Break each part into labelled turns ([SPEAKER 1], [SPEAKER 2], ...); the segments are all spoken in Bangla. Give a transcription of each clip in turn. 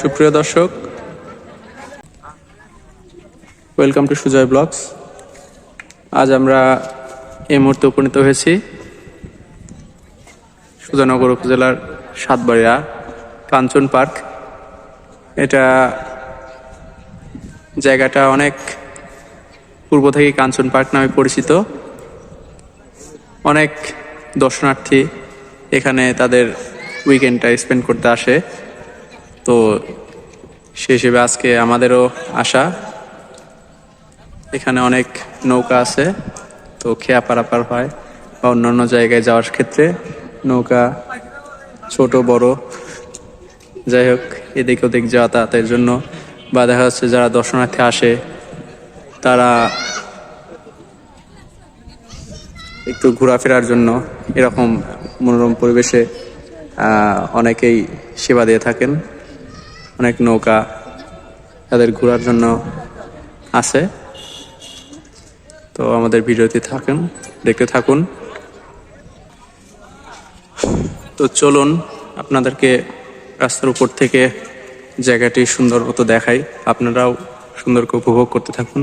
[SPEAKER 1] সুপ্রিয় দর্শক ওয়েলকাম টু সুজয় ব্লগস। আজ আমরা এই মুহূর্তে উপনীত হয়েছি সুজানগর উপজেলার সাতবাড়িয়া কাঞ্চন পার্ক। এটা জায়গাটা অনেক পূর্ব থেকে কাঞ্চন পার্ক নামে পরিচিত। অনেক দর্শনার্থী এখানে তাদের উইকেন্ডটা স্পেন্ড করতে আসে। তো সে হিসেবে আজকে আমাদেরও আসা। এখানে অনেক নৌকা আছে, তো খেয়া পারাপার হয় বা অন্যান্য জায়গায় যাওয়ার ক্ষেত্রে। নৌকা ছোট, বড়। যাই হোক, এদিক ওদিক যাতায়াতের জন্য। বা দেখা যাচ্ছে যারা দর্শনার্থী আসে, তারা একটু ঘোরাফেরার জন্য এরকম মনোরম পরিবেশে অনেকেই সেবা দিয়ে থাকেন। অনেক নৌকা তাদের ঘোরার জন্য আছে। তো আমাদের ভিডিওতে থাকেন, দেখতে থাকুন। তো চলুন, আপনাদেরকে রাস্তার উপর থেকে জায়গাটি সুন্দর মতো দেখাই। আপনারাও সুন্দর করে উপভোগ করতে থাকুন।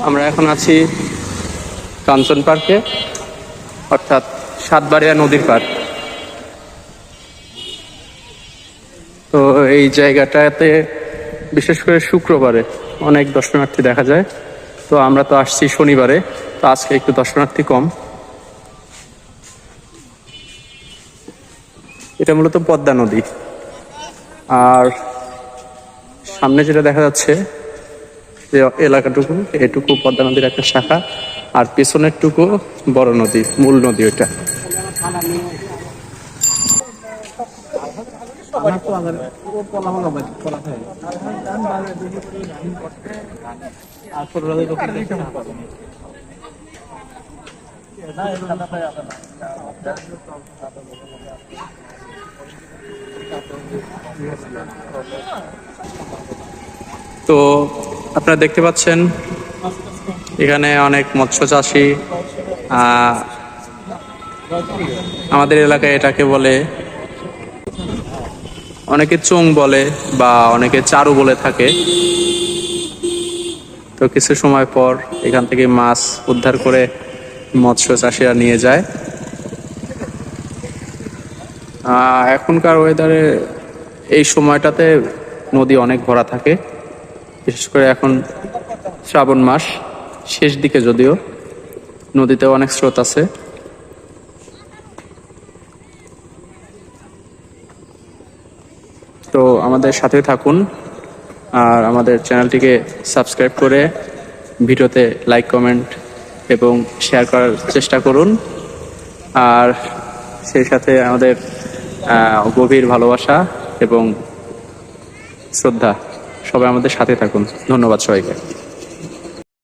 [SPEAKER 1] আমরা এখন আছি কাঞ্চন পার্কে অর্থাৎ সাতবাড়িয়া নদীর পার্ক তো এই জায়গাটাতে বিশেষ করে শুক্রবারে অনেক দর্শনার্থী দেখা যায়। তো আমরা তো আসছি শনিবারে, তো আজকে একটু দর্শনার্থী কম। এটা মূলত পদ্মা নদী। আর সামনে যেটা দেখা যাচ্ছে, যে এলাকাটুকু, এটুকু পদ্মা নদীর একটা শাখা, আর পেছনের টুকু বড় নদী, মূল নদী ওটা তো আপনারা দেখতে পাচ্ছেন এখানে অনেক মৎস্য চাষি আমাদের এলাকায় এটাকে বলে, অনেকে চোং বলে বা অনেকে চারু বলে থাকে। তো কিছু সময় পর এখান থেকে মাছ উদ্ধার করে মৎস্য চাষিরা নিয়ে যায়। এখনকার ওয়েদারে এই সময়টাতে নদী অনেক ভরা থাকে। বিশেষ করে এখন শ্রাবণ মাস, শেষ দিকে যদিও নদীতে অনেক স্রোত আছে। তো আমাদের সাথে থাকুন আর আমাদের চ্যানেলটিকে সাবস্ক্রাইব করে ভিডিওতে লাইক, কমেন্ট এবং শেয়ার করার চেষ্টা করুন। আর সেই সাথে আমাদের গভীর ভালোবাসা এবং শ্রদ্ধা সবাই আমাদের সাথে থাকুন। ধন্যবাদ সবাইকে।